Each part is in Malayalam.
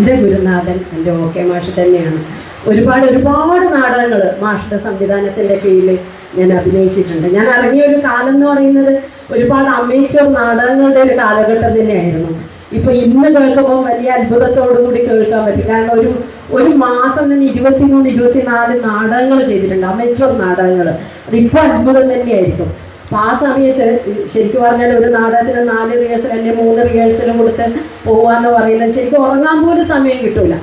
എന്റെ ഗുരുനാഥൻ എന്റെ ഓക്കെ മാഷ് തന്നെയാണ്. ഒരുപാട് ഒരുപാട് നാടകങ്ങൾ മാഷിന്റെ സംവിധാനത്തിന്റെ കീഴിൽ ഞാൻ അഭിനയിച്ചിട്ടുണ്ട്. ഞാൻ ഇറങ്ങിയ ഒരു കാലം എന്ന് പറയുന്നത് ഒരുപാട് അമേച്ചർ നാടകങ്ങളുടെ ഒരു കാലഘട്ടം തന്നെയായിരുന്നു. ഇപ്പൊ ഇന്ന് കേൾക്കുമ്പോൾ വലിയ അത്ഭുതത്തോടു കൂടി കേൾക്കാൻ പറ്റും കാരണം ഒരു ഒരു മാസം തന്നെ ഇരുപത്തിമൂന്ന് ഇരുപത്തിനാല് നാടകങ്ങൾ ചെയ്തിട്ടുണ്ട്. അമേച്ചർ നാടകങ്ങൾ അതിപ്പോൾ അത്ഭുതം തന്നെയായിരിക്കും. അപ്പൊ ആ സമയത്ത് ശരിക്കും പറഞ്ഞാൽ ഒരു നാടകത്തിന് നാല് റിഹേഴ്സൽ അല്ലെങ്കിൽ മൂന്ന് റിഹേഴ്സൽ കൊടുത്ത് പോവാന്ന് പറയുന്നത് ശരിക്കും ഉറങ്ങാൻ പോലും സമയം കിട്ടില്ല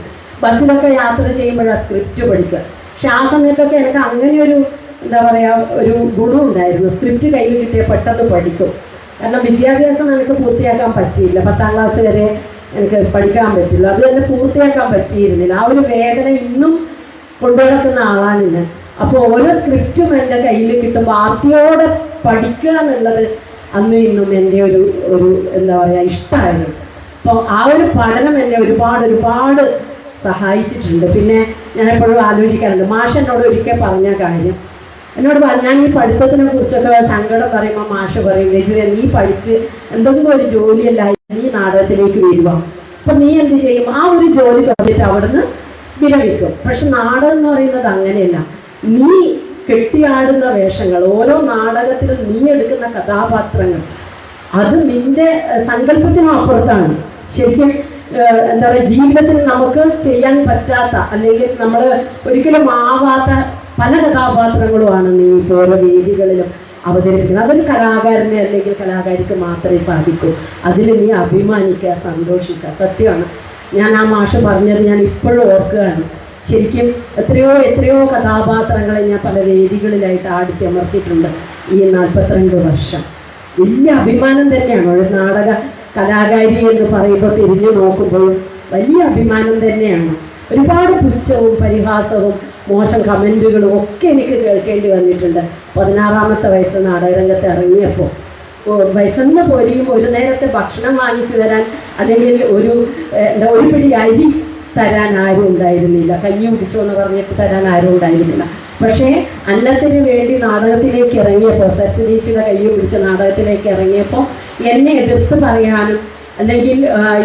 ബസ്സിലൊക്കെ യാത്ര ചെയ്യുമ്പോഴാണ് സ്ക്രിപ്റ്റ് പഠിക്കുക. പക്ഷെ ആ സമയത്തൊക്കെ എനിക്ക് അങ്ങനെ ഒരു എന്താ പറയുക ഒരു ഗുണം ഉണ്ടായിരുന്നു. സ്ക്രിപ്റ്റ് കയ്യിൽ കിട്ടിയ പെട്ടെന്ന് പഠിക്കും. കാരണം വിദ്യാഭ്യാസം എനിക്ക് പൂർത്തിയാക്കാൻ പറ്റിയില്ല. പത്താം ക്ലാസ് വരെ എനിക്ക് പഠിക്കാൻ പറ്റില്ല. അത് തന്നെ പൂർത്തിയാക്കാൻ പറ്റിയിരുന്നില്ല. ആ ഒരു വേദന ഇന്നും കൊണ്ടുനടക്കുന്ന ആളാണ് ഞാൻ. അപ്പോൾ ഓരോ സ്ക്രിപ്റ്റും എന്റെ കയ്യിൽ കിട്ടുമ്പോൾ ആദ്യോടെ പഠിക്കുക എന്നുള്ളത് അന്നും ഇന്നും എന്റെ ഒരു ഒരു എന്താ പറയുക ഇഷ്ടമായിരുന്നു. അപ്പോൾ ആ ഒരു പഠനം എന്നെ ഒരുപാട് ഒരുപാട് സഹായിച്ചിട്ടുണ്ട്. പിന്നെ ഞാൻ എപ്പോഴും ആലോചിക്കാറുണ്ട് മാഷ് എന്നോട് ഒരിക്കൽ പറഞ്ഞ കാര്യം എന്നോട് ഞാൻ ഈ പഠിത്തത്തിനെ കുറിച്ചൊക്കെ സങ്കടം പറയുമ്പോൾ മാഷ പറയും രജിത നീ പഠിച്ച് എന്തെങ്കിലും ഒരു ജോലിയല്ല നീ നാടകത്തിലേക്ക് വരുക. അപ്പൊ നീ എന്ത് ചെയ്യും? ആ ഒരു ജോലി തന്നിട്ട് അവിടുന്ന് വിരമിക്കും. പക്ഷെ നാടകം എന്ന് പറയുന്നത് അങ്ങനെയല്ല. നീ കെട്ടിയാടുന്ന വേഷങ്ങൾ ഓരോ നാടകത്തിലും നീ എടുക്കുന്ന കഥാപാത്രങ്ങൾ. അത് നിന്റെ സങ്കല്പത്തിനും അപ്പുറത്താണ്. ശരിക്കും എന്താ പറയുക ജീവിതത്തിൽ നമുക്ക് ചെയ്യാൻ പറ്റാത്ത അല്ലെങ്കിൽ നമ്മൾ ഒരിക്കലും ആവാത്ത പല കഥാപാത്രങ്ങളുമാണ് നീ ഇപ്പോൾ ഓരോ വേദികളിലും അവതരിപ്പിക്കുന്നത്. അതൊരു കലാകാരനെ അല്ലെങ്കിൽ കലാകാരിക്ക് മാത്രമേ സാധിക്കൂ. അതിൽ നീ അഭിമാനിക്കുക സന്തോഷിക്കുക. സത്യമാണ്. ഞാൻ ആ മാഷ് പറഞ്ഞത് ഞാൻ ഇപ്പോഴും ഓർക്കുകയാണ്. ശരിക്കും എത്രയോ എത്രയോ കഥാപാത്രങ്ങളെ ഞാൻ പല വേദികളിലായിട്ട് ആടിച്ചമർത്തിയിട്ടുണ്ട് ഈ നാൽപ്പത്തിരണ്ട് വർഷം. വലിയ അഭിമാനം തന്നെയാണ്. ഒരു നാടക കലാകാരി എന്ന് പറയുമ്പോൾ തിരിഞ്ഞു നോക്കുമ്പോൾ വലിയ അഭിമാനം തന്നെയാണ്. ഒരുപാട് പുച്ഛവും പരിഹാസവും മോശം കമന്റുകളും ഒക്കെ എനിക്ക് കേൾക്കേണ്ടി വന്നിട്ടുണ്ട്. പതിനാറാമത്തെ വയസ്സ് നാടകരംഗത്ത് ഇറങ്ങിയപ്പോൾ. വയസ്സെന്ന് പോരിയും ഒരു നേരത്തെ ഭക്ഷണം വാങ്ങിച്ചു തരാൻ അല്ലെങ്കിൽ ഒരു എന്താ ഒരു പിടി അരി തരാൻ ആരും ഉണ്ടായിരുന്നില്ല കഞ്ഞി കുടിച്ചു എന്ന് പറഞ്ഞിട്ട് തരാൻ ആരും ഉണ്ടായിരുന്നില്ല പക്ഷേ അന്നത്തിന് വേണ്ടി നാടകത്തിലേക്ക് ഇറങ്ങിയപ്പോൾ സരസ്വതീച്ചിയുടെ കയ്യിൽ പിടിച്ച നാടകത്തിലേക്ക് ഇറങ്ങിയപ്പോൾ എന്നെ എതിർത്ത് പറയാനും അല്ലെങ്കിൽ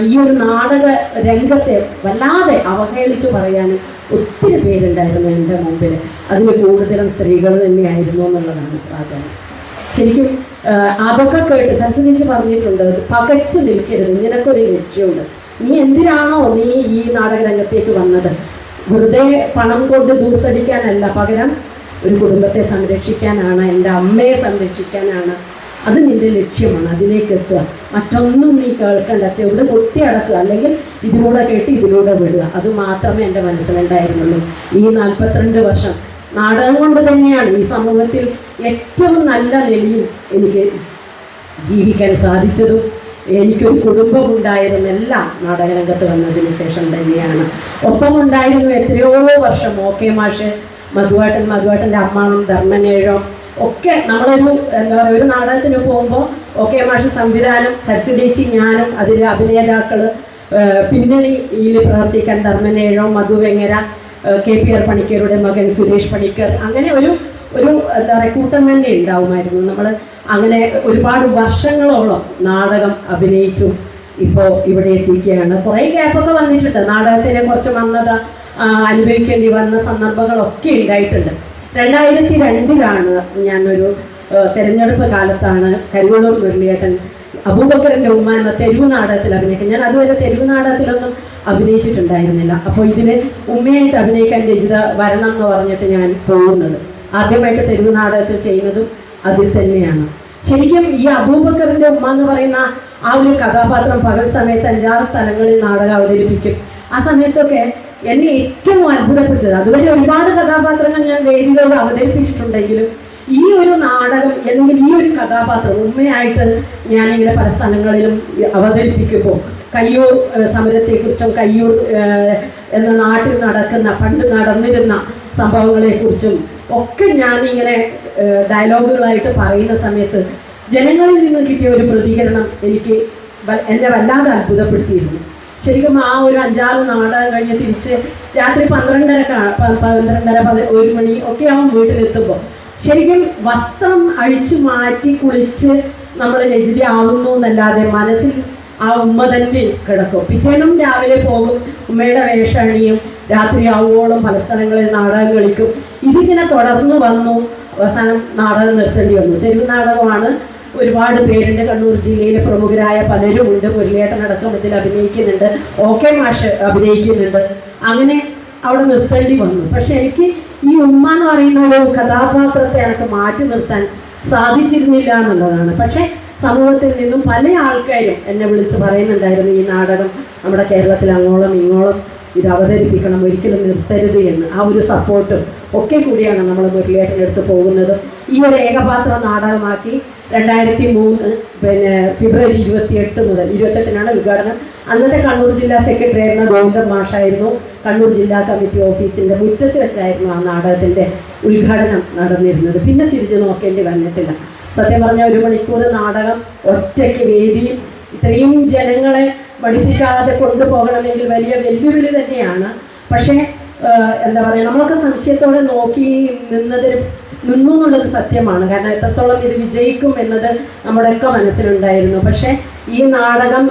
ഈ ഒരു നാടക രംഗത്തെ വല്ലാതെ അവഹേളിച്ച് പറയാനും ഒത്തിരി പേരുണ്ടായിരുന്നു എന്റെ മുമ്പിൽ. അതിൽ കൂടുതലും സ്ത്രീകൾ തന്നെയായിരുന്നു എന്നുള്ളതാണ് പ്രാധാന്യം. ശരിക്കും അതൊക്കെ കേട്ട് സരസ്വതീച്ച് പറഞ്ഞിട്ടുണ്ട് പകച്ചു നിൽക്കരുത്. നിനക്കൊരു ലക്ഷ്യമുണ്ട്. നീ എന്തിനാണോ നീ ഈ നാടക രംഗത്തേക്ക് വന്നത്? വെറുതെ പണം കൊണ്ട് ദൂർത്തടിക്കാനല്ല. പകരം ഒരു കുടുംബത്തെ സംരക്ഷിക്കാനാണ് എന്റെ അമ്മയെ സംരക്ഷിക്കാനാണ്. അത് നിന്റെ ലക്ഷ്യമാണ്. അതിലേക്ക് എത്തുക. മറ്റൊന്നും നീ കേൾക്കണ്ട. ചെവിടെ പൊട്ടി അടക്കുക. അല്ലെങ്കിൽ ഇതിലൂടെ കേട്ട് ഇതിലൂടെ വിടുക. അത് മാത്രമേ എന്റെ മനസ്സിലുണ്ടായിരുന്നുള്ളൂ. ഈ നാൽപ്പത്തിരണ്ട് വർഷം നാടകം കൊണ്ട് തന്നെയാണ് ഈ സമൂഹത്തിൽ ഏറ്റവും നല്ല നിലയിൽ എനിക്ക് ജീവിക്കാൻ സാധിച്ചതും. എനിക്കൊരു കുടുംബമുണ്ടായതും എല്ലാം നാടകരംഗത്ത് വന്നതിന് ശേഷം തന്നെയാണ്. ഒപ്പമുണ്ടായിരുന്നു എത്രയോ വർഷം. ഓക്കെ മാഷ് മധുവാട്ടൻ മധുവാട്ടന്റെ അമ്മാവൻ ധർമ്മനേഴോ ഒക്കെ നമ്മളൊരു എന്താ പറയുക ഒരു നാടകത്തിന് പോകുമ്പോൾ ഓക്കെ മാഷ് സംവിധാനം സരസ്വതേച്ചി ഞാനും അതിലെ അഭിനേതാക്കൾ പിന്നണിയിൽ പ്രവർത്തിക്കാൻ ധർമ്മനേഴോ മധുവെങ്ങര വെങ്ങര കെ. പി. ആർ. പണിക്കരുടെ മകൻ സുരേഷ് പണിക്കർ. അങ്ങനെ ഒരു ഒരു എന്താ പറയുക കൂട്ടം തന്നെ ഉണ്ടാവുമായിരുന്നു. നമ്മൾ അങ്ങനെ ഒരുപാട് വർഷങ്ങളോളം നാടകം അഭിനയിച്ചു ഇപ്പോൾ ഇവിടെ എത്തിക്കുകയാണ് കുറേ ഗ്യാപ്പൊക്കെ വന്നിട്ടുണ്ട്. നാടകത്തിനെ കുറച്ച് വന്നത് അനുഭവിക്കേണ്ടി വന്ന സന്ദർഭങ്ങളൊക്കെ ഉണ്ടായിട്ടുണ്ട് രണ്ടായിരത്തി രണ്ടിലാണ് ഞാനൊരു തെരഞ്ഞെടുപ്പ് കാലത്താണ് കരുവള്ളൂർ മുരളിയേട്ടൻ അബൂബക്കറിന്റെ ഉമ്മ എന്ന തെരുവ് നാടകത്തിൽ അഭിനയിക്കുന്നത്. ഞാൻ അതുവരെ തെരുവ് നാടകത്തിലൊന്നും അഭിനയിച്ചിട്ടുണ്ടായിരുന്നില്ല. അപ്പോൾ ഇതിന് ഉമ്മയായിട്ട് അഭിനയിക്കാൻ രചിത വരണം എന്ന് പറഞ്ഞിട്ട് ഞാൻ പോകുന്നത്. ആദ്യമായിട്ട് തെരുവ് നാടകത്തിൽ ചെയ്യുന്നതും അതിൽ തന്നെയാണ്. ശരിക്കും ഈ അബൂബക്കറിന്റെ ഉമ്മ എന്ന് പറയുന്ന ആ ഒരു കഥാപാത്രം പകൽ സമയത്ത് അഞ്ചാറ് സ്ഥലങ്ങളിൽ നാടകം അവതരിപ്പിക്കും. ആ സമയത്തൊക്കെ എന്നെ ഏറ്റവും അത്ഭുതപ്പെട്ടത് അതുവരെ ഒരുപാട് കഥാപാത്രങ്ങൾ ഞാൻ വേദികളിൽ അവതരിപ്പിച്ചിട്ടുണ്ടെങ്കിലും ഈ ഒരു നാടകം അല്ലെങ്കിൽ ഈ ഒരു കഥാപാത്രം ഉണ്മയായിട്ട് ഞാനിങ്ങനെ പല സ്ഥലങ്ങളിലും അവതരിപ്പിക്കുമ്പോൾ കയ്യൂർ സമരത്തെക്കുറിച്ചും കയ്യൂർ എന്ന നാട്ടിൽ നടക്കുന്ന പണ്ട് നടന്നിരുന്ന സംഭവങ്ങളെക്കുറിച്ചും ഒക്കെ ഞാനിങ്ങനെ ഡയലോഗുകളായിട്ട് പറയുന്ന സമയത്ത് ജനങ്ങളിൽ നിന്ന് കിട്ടിയ ഒരു പ്രതികരണം എനിക്ക് എന്നെ വല്ലാതെ അത്ഭുതപ്പെടുത്തിയിരുന്നു. ശരിക്കും ആ ഒരു അഞ്ചാറ് നാടകം കഴിഞ്ഞ് തിരിച്ച് രാത്രി പന്ത്രണ്ടര പന്ത്രണ്ടര ഒരു മണി ഒക്കെ ആവും വീട്ടിലെത്തുമ്പോൾ. ശരിക്കും വസ്ത്രം അഴിച്ചു മാറ്റി കുളിച്ച് നമ്മൾ രജിതി ആവുന്നു എന്നല്ലാതെ മനസ്സിൽ ആ ഉമ്മ തന്നെ കിടക്കും. പിറ്റേന്നും രാവിലെ പോകും. ഉമ്മ ഉമ്മയുടെ വേഷണിയും രാത്രി ആവുവോളം പല സ്ഥലങ്ങളിൽ നാടകം കളിക്കും. ഇതിങ്ങനെ തുടർന്ന് വന്നു. അവസാനം നാടകം നിർത്തേണ്ടി വന്നു. തെരുവ് നാടകമാണ് ഒരുപാട് പേരുണ്ട്. കണ്ണൂർ ജില്ലയിലെ പ്രമുഖരായ പലരും ഉണ്ട്. മുരളിയേട്ടൻ അടക്കം ഇതിൽ അഭിനയിക്കുന്നുണ്ട്. ഓക്കെ മാഷ് അഭിനയിക്കുന്നുണ്ട്. അങ്ങനെ അവിടെ നിർത്തേണ്ടി വന്നു. പക്ഷെ എനിക്ക് ഈ ഉമ്മ എന്ന് പറയുന്ന ഒരു കഥാപാത്രത്തെ എനിക്ക് മാറ്റി നിർത്താൻ സാധിച്ചിരുന്നില്ല എന്നുള്ളതാണ്. പക്ഷെ സമൂഹത്തിൽ നിന്നും പല ആൾക്കാരും എന്നെ വിളിച്ച് പറയുന്നുണ്ടായിരുന്നു ഈ നാടകം നമ്മുടെ കേരളത്തിൽ അങ്ങോളം ഇങ്ങോളം ഇത് അവതരിപ്പിക്കണം. ഒരിക്കലും നിർത്തരുത് എന്ന്. ആ ഒരു സപ്പോർട്ടും ഒക്കെ കൂടിയാണ് നമ്മൾ മുരളിയേട്ടന്റെ അടുത്ത് പോകുന്നത്. ഈ ഒരു ഏകപാത്ര നാടകമാക്കി രണ്ടായിരത്തി മൂന്ന് പിന്നെ ഫെബ്രുവരി ഇരുപത്തിയെട്ട് മുതൽ ഇരുപത്തെട്ടിനാണ് ഉദ്ഘാടനം. അന്നത്തെ കണ്ണൂർ ജില്ലാ സെക്രട്ടറി ആയിരുന്ന ഗോവിന്ദൻ മാഷായിരുന്നു. കണ്ണൂർ ജില്ലാ കമ്മിറ്റി ഓഫീസിന്റെ മുറ്റത്ത് വെച്ചായിരുന്നു ആ നാടകത്തിന്റെ ഉദ്ഘാടനം നടന്നിരുന്നത്. പിന്നെ തിരിഞ്ഞു നോക്കേണ്ടി വന്നിട്ടില്ല. സത്യം പറഞ്ഞാൽ ഒരു മണിക്കൂർ നാടകം ഒറ്റയ്ക്ക് വേദി ഇത്രയും ജനങ്ങളെ പഠിപ്പിക്കാതെ കൊണ്ടുപോകണമെങ്കിൽ വലിയ വെല്ലുവിളി തന്നെയാണ്. പക്ഷേ എന്താ പറയുക നമ്മളൊക്കെ സംശയത്തോടെ നോക്കി നിന്നതിന് നിന്നു എന്നുള്ളത് സത്യമാണ്. കാരണം എത്രത്തോളം ഇത് വിജയിക്കും എന്നത് നമ്മുടെയൊക്കെ മനസ്സിലുണ്ടായിരുന്നു. പക്ഷേ ഈ നാടകം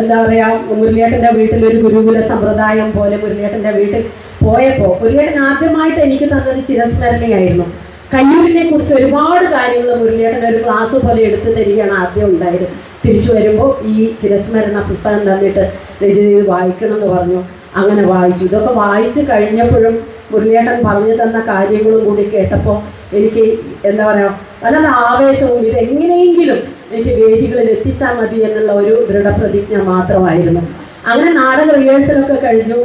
എന്താ പറയുക മുരളിയേട്ടന്റെ വീട്ടിൽ ഒരു ഗുരുകുല സമ്പ്രദായം പോലെ മുരളിയേട്ടന്റെ വീട്ടിൽ പോയപ്പോൾ മുരളിയേട്ടൻ ആദ്യമായിട്ട് എനിക്ക് തന്നൊരു ചിരസ്മരണയായിരുന്നു. കയ്യൂരിനെ കുറിച്ച് ഒരുപാട് കാര്യങ്ങൾ മുരളിയേട്ടൻ ഒരു ക്ലാസ് പോലെ എടുത്തു തരികയാണ് ആദ്യം ഉണ്ടായത്. തിരിച്ചു വരുമ്പോൾ ഈ ചിരസ്മരണ പുസ്തകം തന്നിട്ട് രചിത വായിക്കണം എന്ന് പറഞ്ഞു. അങ്ങനെ വായിച്ചു. ഇതൊക്കെ വായിച്ചു കഴിഞ്ഞപ്പോഴും മുരളിയേട്ടൻ പറഞ്ഞു തന്ന കാര്യങ്ങളും കൂടി കേട്ടപ്പോൾ എനിക്ക് എന്താ പറയുക വളരെ ആവേശവും ഇതെങ്ങനെയെങ്കിലും എനിക്ക് വേദികളിൽ എത്തിച്ചാൽ മതി എന്നുള്ള ഒരു ദൃഢപ്രതിജ്ഞ മാത്രമായിരുന്നു. അങ്ങനെ നാടക റിഹേഴ്സലൊക്കെ കഴിഞ്ഞു.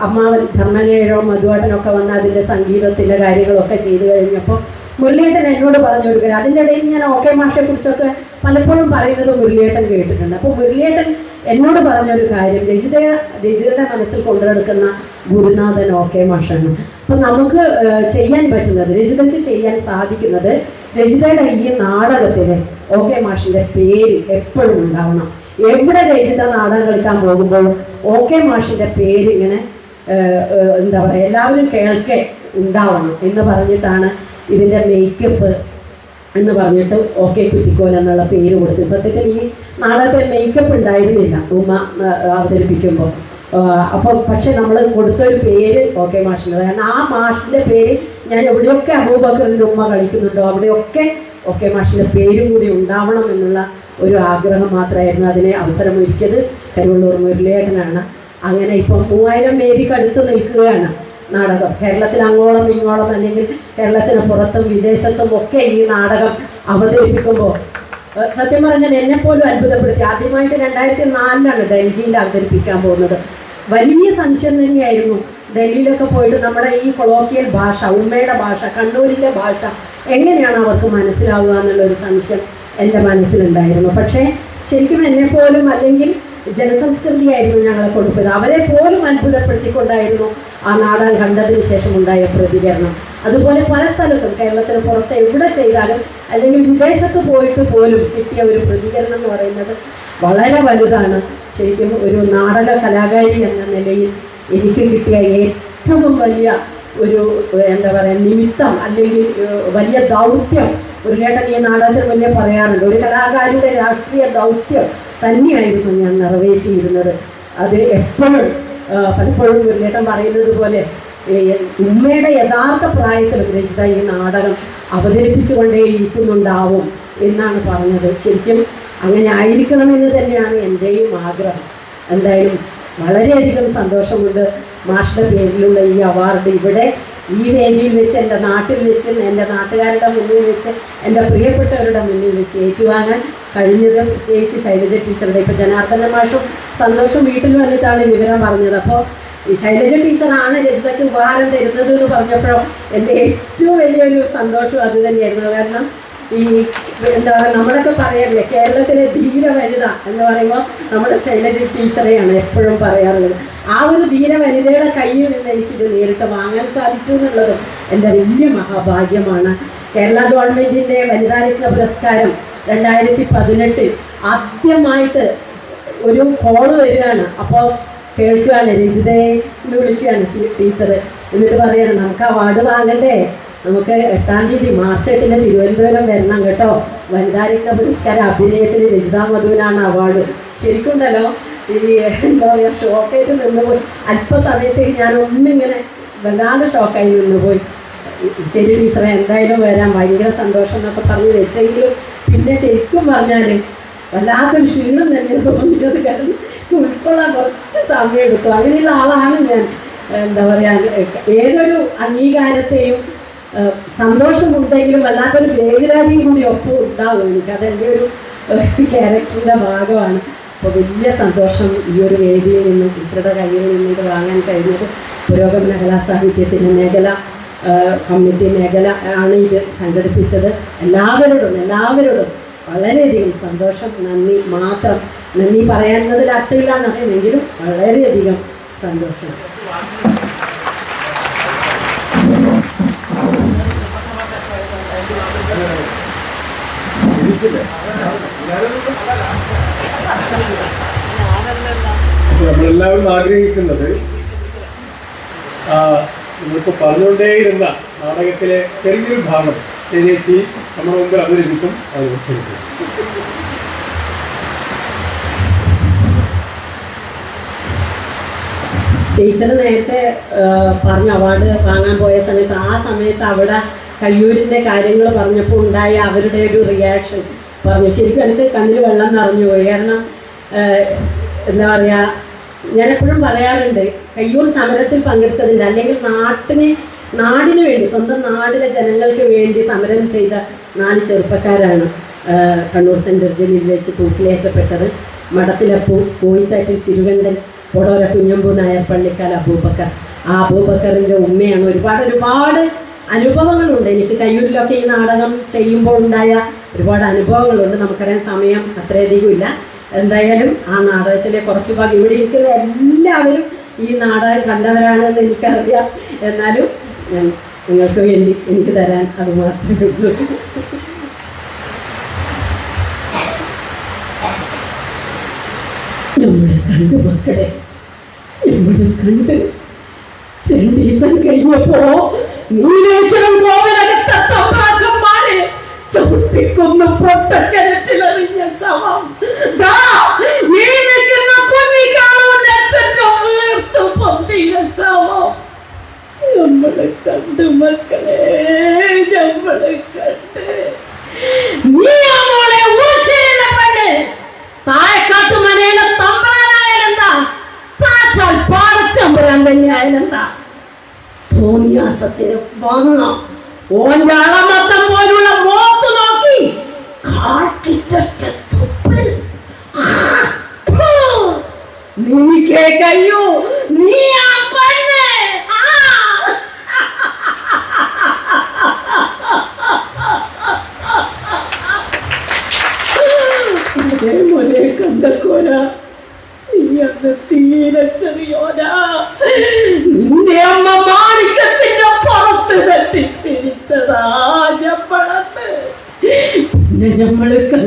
അമ്മാവൻ ധർമ്മനേഴോ മധുവാട്ടനൊക്കെ വന്ന് അതിന്റെ സംഗീതത്തിന്റെ കാര്യങ്ങളൊക്കെ ചെയ്തു കഴിഞ്ഞപ്പോൾ മുരളിയേട്ടൻ എന്നോട് പറഞ്ഞു കൊടുക്കുന്നത് അതിന്റെ ഇടയിൽ ഞാൻ ഓക്കെ മാഷെ കുറിച്ചൊക്കെ പലപ്പോഴും പറയുന്നത് മുരളിയേട്ടൻ കേട്ടിട്ടുണ്ട്. അപ്പോൾ മുരളിയേട്ടൻ എന്നോട് പറഞ്ഞൊരു കാര്യം രചിത രചിതയുടെ മനസ്സിൽ കൊണ്ടുനടക്കുന്ന ഗുരുനാഥൻ ഓക്കെ മാഷാണ്. അപ്പം നമുക്ക് ചെയ്യാൻ പറ്റുന്നത് രചിതയ്ക്ക് ചെയ്യാൻ സാധിക്കുന്നത് രചിതയുടെ ഈ നാടകത്തിന് ഓക്കെ മാഷിന്റെ പേര് എപ്പോഴും ഉണ്ടാവണം. എവിടെ രചിത നാടകം കളിക്കാൻ പോകുമ്പോൾ ഓക്കെ മാഷിന്റെ പേര് ഇങ്ങനെ എന്താ പറയുക എല്ലാവരും കേൾക്കെ ഉണ്ടാവണം എന്ന് പറഞ്ഞിട്ടാണ് ഇതിന്റെ മേക്കപ്പ് എന്ന് പറഞ്ഞിട്ട് ഓക്കെ കുറ്റിക്കോൽ എന്നുള്ള പേര് കൊടുത്തു. സത്യത്തിൽ ഈ നാടകത്തിൽ മേക്കപ്പ് ഉണ്ടായിരുന്നില്ല ഉമ്മ അവതരിപ്പിക്കുമ്പോൾ അപ്പം പക്ഷെ നമ്മൾ കൊടുത്തൊരു പേര് ഓക്കെ മാഷിന്റെ കാരണം ആ മാഷിന്റെ പേര് ഞാൻ എവിടെയൊക്കെ അബൂബക്കറിന്റെ ഉമ്മ കളിക്കുന്നുണ്ടോ അവിടെയൊക്കെ ഓക്കെ മാഷിന്റെ പേരും കൂടി ഉണ്ടാവണം എന്നുള്ള ഒരു ആഗ്രഹം മാത്രമായിരുന്നു അതിനെ അവസരമൊരുക്കിയത് കരുവള്ളൂർ മുരളിയേട്ടനാണ്. അങ്ങനെ ഇപ്പം മൂവായിരം പേര് കടുത്ത് നിൽക്കുകയാണ്. നാടകം. കേരളത്തിൽ അങ്ങോളം ഇങ്ങോളം അല്ലെങ്കിൽ കേരളത്തിന് പുറത്തും വിദേശത്തും ഒക്കെ ഈ നാടകം അവതരിപ്പിക്കുമ്പോൾ സത്യം പറഞ്ഞാൽ എന്നെ പോലും അത്ഭുതപ്പെടുത്തി. ആദ്യമായിട്ട് രണ്ടായിരത്തി നാലിലാണ് ഡൽഹിയിൽ അവതരിപ്പിക്കാൻ പോകുന്നത്. വലിയ സംശയം തന്നെയായിരുന്നു. ഡൽഹിയിലൊക്കെ പോയിട്ട് നമ്മുടെ ഈ കൊളോക്കിയൽ ഭാഷ ഉമ്മയുടെ ഭാഷ കണ്ണൂരിലെ ഭാഷ എങ്ങനെയാണ് അവർക്ക് മനസ്സിലാവുക എന്നുള്ളൊരു സംശയം എന്റെ മനസ്സിലുണ്ടായിരുന്നു. പക്ഷേ ശരിക്കും എന്നെപ്പോലും അല്ലെങ്കിൽ ജനസംസ്കൃതിയായിരുന്നു ഞങ്ങളെ കൊടുത്തത്. അവരെ പോലും അത്ഭുതപ്പെടുത്തിക്കൊണ്ടായിരുന്നു ആ നാടൻ കണ്ടതിന് ശേഷം ഉണ്ടായ പ്രതികരണം. അതുപോലെ പല സ്ഥലത്തും കേരളത്തിന് പുറത്ത് എവിടെ ചെയ്താലും അല്ലെങ്കിൽ വിദേശത്ത് പോയിട്ട് പോലും കിട്ടിയ ഒരു പ്രതികരണം എന്ന് പറയുന്നത് വളരെ വലുതാണ്. ശരിക്കും ഒരു നാടക കലാകാരി എന്ന നിലയിൽ എനിക്ക് കിട്ടിയ ഏറ്റവും വലിയ ഒരു എന്താ പറയുക നിമിത്തം അല്ലെങ്കിൽ വലിയ ദൗത്യം. ഒരു ചേട്ടൻ ഈ നാടകത്തിൽ മുന്നേ പറയാറുണ്ട് ഒരു കലാകാരിയുടെ രാഷ്ട്രീയ ദൗത്യം തന്നെയായിരുന്നു ഞാൻ നിറവേറ്റിയിരുന്നത്. അത് എപ്പോഴും പലപ്പോഴും മുരളിയേട്ടൻ പറയുന്നത് പോലെ ഉമ്മയുടെ യഥാർത്ഥ പ്രായത്തിൽ രചിത ഈ നാടകം അവതരിപ്പിച്ചുകൊണ്ടേയിരിക്കുന്നുണ്ടാവും എന്നാണ് പറഞ്ഞത്. ശരിക്കും അങ്ങനെ ആയിരിക്കണമെന്ന് തന്നെയാണ് എന്റെയും ആഗ്രഹം. എന്തായാലും വളരെയധികം സന്തോഷമുണ്ട് മാഷിന്റെ പേരിലുള്ള ഈ അവാർഡ് ഇവിടെ. ഈ വേദിയിൽ വെച്ച് എന്റെ നാട്ടിൽ വെച്ച് എന്റെ നാട്ടുകാരുടെ മുന്നിൽ വെച്ച് എന്റെ പ്രിയപ്പെട്ടവരുടെ മുന്നിൽ വെച്ച് ഏറ്റുവാങ്ങാൻ കഴിഞ്ഞത് പ്രത്യേകിച്ച് ശൈലജ ടീച്ചറുടെ. ഇപ്പോൾ ജനാർദ്ദന മാഷും സന്തോഷം വീട്ടിൽ വന്നിട്ടാണ് വിവരം പറഞ്ഞത്. അപ്പോൾ ഈ ശൈലജ ടീച്ചറാണ് രചിതയ്ക്ക് ഉപഹാരം തരുന്നത് എന്ന് പറഞ്ഞപ്പോഴോ എന്റെ ഏറ്റവും വലിയൊരു സന്തോഷം അത് തന്നെയായിരുന്നു. കാരണം ഈ എന്താ നമ്മളൊക്കെ പറയല്ലേ കേരളത്തിലെ ധീര വനിത എന്ന് പറയുമ്പോൾ നമ്മുടെ ശൈലജ ടീച്ചറെയാണ് എപ്പോഴും പറയാറുള്ളത്. ആ ഒരു ധീര വനിതയുടെ കയ്യിൽ നിന്ന് എനിക്കിത് നേരിട്ട് വാങ്ങാൻ സാധിച്ചു എന്നുള്ളതും എന്റെ വലിയ മഹാഭാഗ്യമാണ്. കേരള ഗവൺമെന്റിന്റെ വനിതാരത്ന പുരസ്കാരം രണ്ടായിരത്തി പതിനെട്ടിൽ ആദ്യമായിട്ട് ഒരു കോൾ വരികയാണ്. അപ്പോൾ കേൾക്കുകയാണ് രജിതയെ എന്ന് വിളിക്കുകയാണ് ടീച്ചർ. എന്നിട്ട് പറയണം നമുക്ക് അവാർഡ് വാങ്ങണ്ടേ? നമുക്ക് എട്ടാം തീയതി മാർച്ച് എട്ടിന് തിരുവനന്തപുരം വരണം കേട്ടോ. വനിതാരത്ന പുരസ്കാര അഭിനയത്തിന് രജിതാ മധുവിനാണ് അവാർഡ് ശരിക്കുണ്ടല്ലോ ഈ എന്താ പറയുക ഷോക്കായിട്ട് നിന്നുപോയി. അല്പസമയത്തേക്ക് ഞാൻ ഒന്നിങ്ങനെ വല്ലാണ്ട് ഷോക്കായി നിന്നുപോയി. ശരി ടീച്ചറെ എന്തായാലും വരാൻ ഭയങ്കര സന്തോഷം എന്നൊക്കെ പറഞ്ഞ് വെച്ചെങ്കിലും പിന്നെ ശരിക്കും പറഞ്ഞാൽ വല്ലാത്തൊരു ക്ഷീണം തന്നെ തോന്നിയത് കാരണം ഉൾക്കൊള്ളാൻ കുറച്ച് സമയം എടുത്തു. അങ്ങനെയുള്ള ആളാണ് ഞാൻ. എന്താ പറയുക ഏതൊരു അംഗീകാരത്തെയും സന്തോഷം സന്തോഷമുണ്ടെങ്കിലും വല്ലാത്തൊരു വേവരാതിയും കൂടി ഒപ്പം ഉണ്ടാവും എനിക്ക്. അതെന്റെ ഒരു ക്യാരക്ടറിന്റെ ഭാഗമാണ്. അപ്പോൾ വലിയ സന്തോഷം ഈ ഒരു വേദിയിൽ നിന്നും ടീച്ചറുടെ കയ്യിൽ നിന്നും വാങ്ങാൻ കഴിഞ്ഞത് പുരോഗമന കലാസാഹിത്യത്തിന്റെ മേഖല കമ്മിറ്റി മേഖല ആണ് ഇത് സംഘടിപ്പിച്ചത്. എല്ലാവരോടും എല്ലാവരോടും വളരെയധികം സന്തോഷം നന്ദി മാത്രം. നന്ദി പറയുന്നതിൽ അർത്ഥമില്ലാന്ന് അറിയുമെങ്കിലും വളരെയധികം സന്തോഷം. നമ്മളെല്ലാവരും ആഗ്രഹിക്കുന്നത് നമ്മളിപ്പോ പറഞ്ഞുകൊണ്ടേയിരുന്ന നാടകത്തിലെ ചെറിയൊരു ഭാഗം ചേച്ചി നമ്മുടെ മുമ്പിൽ അവതരിപ്പിക്കും അവതരിപ്പിക്കും ടീച്ചർ നേരത്തെ പറഞ്ഞ അവാർഡ് വാങ്ങാൻ പോയ സമയത്ത് ആ സമയത്ത് അവിടെ കയ്യൂരിന്റെ കാര്യങ്ങൾ പറഞ്ഞപ്പോൾ ഉണ്ടായ അവരുടെ ഒരു റിയാക്ഷൻ പറഞ്ഞു. ശരിക്കും എനിക്ക് കണ്ണിൽ വെള്ളം നിറഞ്ഞു പോയി. കാരണം എന്താ പറയുക ഞാൻ എപ്പോഴും പറയാറുണ്ട് കയ്യൂർ സമരത്തിൽ പങ്കെടുത്തതിന്റെ അല്ലെങ്കിൽ നാട്ടിന് നാടിന് വേണ്ടി സ്വന്തം നാടിലെ ജനങ്ങൾക്ക് വേണ്ടി സമരം ചെയ്ത നാല് ചെറുപ്പക്കാരാണ് കണ്ണൂർ സെൻട്രൽ ജയിലിൽ വെച്ച് തൂക്കിലേറ്റപ്പെട്ടത്. മഠത്തിലപ്പൂ കോയിത്താറ്റിൽ ചിരുകണ്ടൻ പൊടോര കുഞ്ഞമ്പൂ നായർ പള്ളിക്കാൽ അബൂബക്കർ. ആ അബൂബക്കറിന്റെ ഉമ്മയാണ് ഒരുപാട് ഒരുപാട് അനുഭവങ്ങളുണ്ട്. എനിക്ക് കയ്യൂരിലൊക്കെ ഈ നാടകം ചെയ്യുമ്പോൾ ഉണ്ടായ ഒരുപാട് അനുഭവങ്ങളുണ്ട്. നമുക്കറിയാൻ സമയം അത്രയധികം ഇല്ല എന്തായാലും ആ നാടകത്തിലെ കുറച്ച് ഭാഗം ഇവിടെ ഇരിക്കുന്ന എല്ലാവരും ഈ നാടകം കണ്ടവരാണെന്ന് എനിക്കറിയാം. എന്നാലും നിങ്ങൾക്ക് വേണ്ടി എനിക്ക് തരാൻ അത് മാത്രമേ ഉള്ളൂ. നമ്മളെ കണ്ടു മക്കളെ? നമ്മളെ കണ്ട്? രണ്ടു ദിവസം കഴിഞ്ഞപ്പോ തമ്പ്രാക്കന്മാരെ ചവിട്ടിക്കൊന്ന് പൊട്ടക്കരച്ചിലെറിഞ്ഞ ശവം. ഈ നിൽക്കുന്ന കുഞ്ഞിക്കാണുന്ന അച്ഛന്റെ വീർത്തു പൊന്തിയ ശവം. നമ്മളെ കണ്ടു മക്കളെ നമ്മളെ കണ്ട്. നീ മോളെ ഊശയിലെ പെണ്ണ് താഴെക്കാട്ടു മനയിലെ തമ്പ്രാനായാലെന്താ സാക്ഷാൽ പാടച്ചമ്പുരാൻ തന്നെയായാലെന്താ തോന്നിയാസത്തിന് വന്ന. ഓന്റെ അളമത്തം പോലുള്ള നീ കേക്കയ്യോ നീ ആ പെണ്ണ്. അതേ മോനെ കണ്ടക്കോല നീ അന്ന് തീരെ ചെറിയോനാ.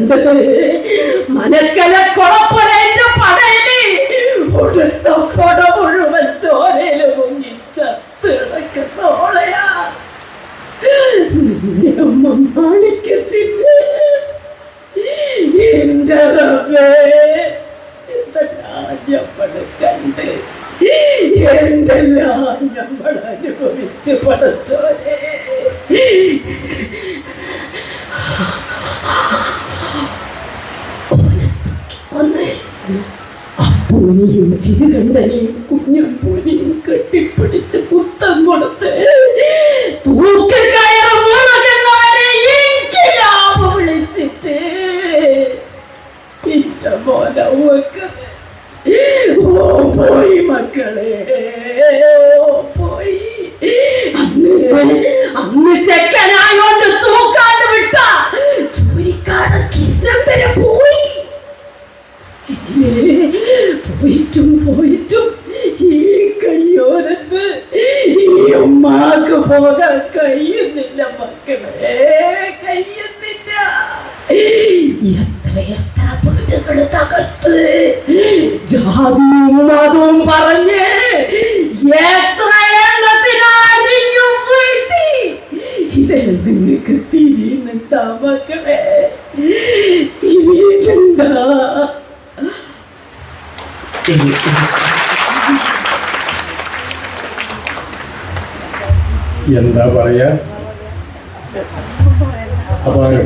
കണ്ടത് മനക്കല കുളപ്പുരന്റെ പടയിൽ. ഉടുത്ത പൊട മുഴുവൻ ചോരയിൽ മുങ്ങി ചത്ത് കിടക്കുന്നോളയാ നിന്റെ അമ്മ മാണിക്കത്തിന്റെ എന്റെ റബ്ബേ, ഞമ്മൾ കണ്ട് എന്തെല്ലാം നമ്മൾ അനുഭവിച്ച് പഠിച്ചോരെ പൂനിയും ചിരുകണ്ടനെയും കുഞ്ഞും പൂനിയും കെട്ടിപ്പിടിച്ച് പുത്തം കൊടുത്ത് തൂക്കക്കയറ് മുളകുന്നവരെ എനിക്ക് ലാഭം വിളിച്ചിട്ട്. തൂക്കാണ്ട് വിട്ട. ചുരിക്കാട് കിസ്നം വരെ പോയി. ചില്ലേ, പോയിട്ടും പോയിട്ടും ഈ കയ്യോരത്ത് ഈ ഉമ്മാക്ക് പോകാൻ കഴിയുന്നില്ല മക്കളെ കഴിയുന്നില്ല. എത്ര എത്ര വീടുകൾ തകർത്ത് ജാതിയും മതവും പറഞ്ഞ് എത്ര എണ്ണത്തിനാ അരിഞ്ഞു വീഴ്ത്തി ഇതെല്ലാം നിങ്ങൾക്ക് തിരിയുന്നുണ്ടാ മക്കളെ? തിരിയുന്നുണ്ടാ? എന്താ പറയാ? അപാരം